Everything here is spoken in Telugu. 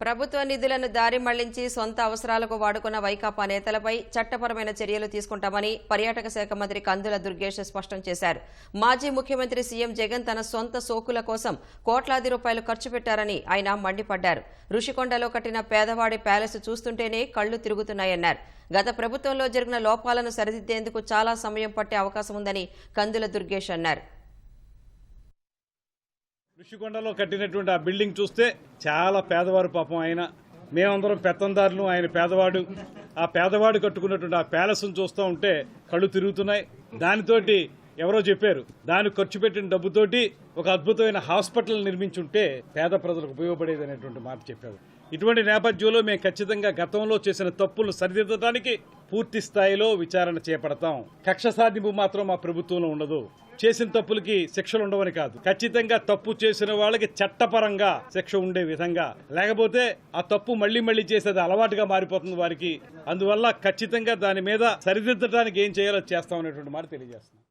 ప్రభుత్వ నిధులను దారి మళ్ళించి సొంత అవసరాలకు వాడుకున్న వైకాపా నేతలపై చట్టపరమైన చర్యలు తీసుకుంటామని పర్యాటక శాఖ మంత్రి కందుల దుర్గేష్ స్పష్టం చేశారు. మాజీ ముఖ్యమంత్రి సీఎం జగన్ తన సొంత సోకుల కోసం కోట్లాది రూపాయలు ఖర్చు పెట్టారని ఆయన మండిపడ్డారు. ఋషికొండలో కట్టిన పేదవాడి ప్యాలెస్ చూస్తుంటేనే కళ్ళు తిరుగుతున్నాయన్నారు. గత ప్రభుత్వంలో జరిగిన లోపాలను సరిదిద్దేందుకు చాలా సమయం పట్టే అవకాశం ఉందని కందుల దుర్గేష్ అన్నారు. ఋషికొండలో కట్టినటువంటి ఆ బిల్డింగ్ చూస్తే చాలా పేదవారు పాపం ఆయన. మేమందరం పెత్తందారులు ఆయన పేదవాడు. ఆ పేదవాడు కట్టుకున్నటువంటి ఆ ప్యాలెస్ను చూస్తూ ఉంటే కళ్ళు తిరుగుతున్నాయి. దానితోటి ఎవరో చెప్పారు దాని ఖర్చు పెట్టిన డబ్బుతోటి ఒక అద్భుతమైన హాస్పిటల్ నిర్మించుంటే పేద ప్రజలకు ఉపయోగపడేది అనేటువంటి మాట చెప్పారు. ఇటువంటి నేపథ్యంలో మేము ఖచ్చితంగా గతంలో చేసిన తప్పులను సరిదిద్దడానికి పూర్తి స్థాయిలో విచారణ చేపడతాం. కక్ష సాధింపు మాత్రం మా ప్రభుత్వంలో ఉండదు. చేసిన తప్పులకి శిక్షలు ఉండవని కాదు. ఖచ్చితంగా తప్పు చేసిన వాళ్ళకి చట్టపరంగా శిక్ష ఉండే విధంగా. లేకపోతే ఆ తప్పు మళ్ళీ మళ్ళీ చేసేది అలవాటుగా మారిపోతుంది వారికి. అందువల్ల ఖచ్చితంగా దాని మీద సరిదిద్దడానికి ఏం చేయాలో చేస్తాం అనేటువంటి మాట తెలియజేస్తున్నాం.